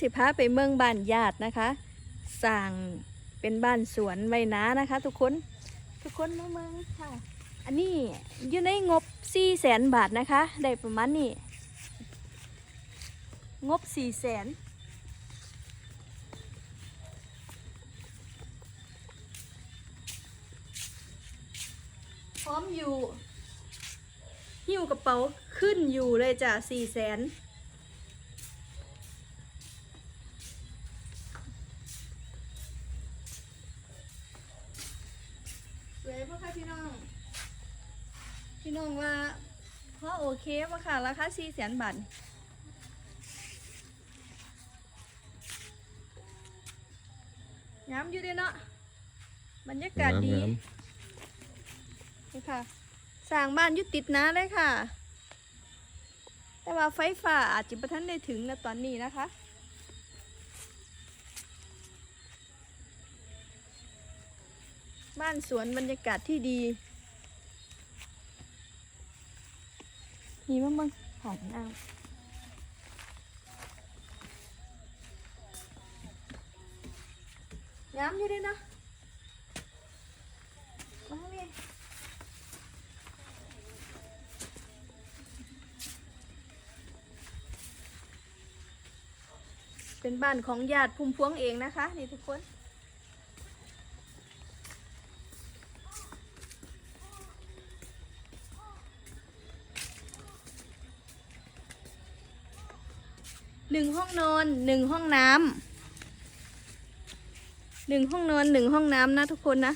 สิพาไปเมืองบ้านญาตินะคะสั่งเป็นบ้านสวนไว้นานะคะ ทุกคนทุกคนมาเมืองค่ะ อันนี้อยู่ในงบ4 0 0แสนบาทนะคะ ได้ประมาณนี้งบ4 0 0แสนพร้อมอยู่หิ้วกระเป๋าขึ้นอยู่เลยจ้ะสี่แสน สวยปะคะพี่น้อง พี่น้องว่าพอโอเคปะค่ะ ราคาสี่แสนบาทงามอยู่เด้เนาะบรรยากาศดีงามนี่ค่ะสร้างบ้านอยุติดนะเลยค่ะ แต่ว่าไฟฟ้าอาจจะประทันได้ถึงนะตอนนี้นะคะ บ้านสวนบรรยากาศที่ดี มีมั้งบ้างของน้ำน้ำอยู่ด้วยนะมาทางนี้เป็นบ้านของญาติพุ่มพวงเองนะคะ นี่ทุกคน หนึ่งห้องนอนหนึ่งห้องน้ำหนึ่งห้องนอนหนึ่งห้องน้ำนะทุกคนนะ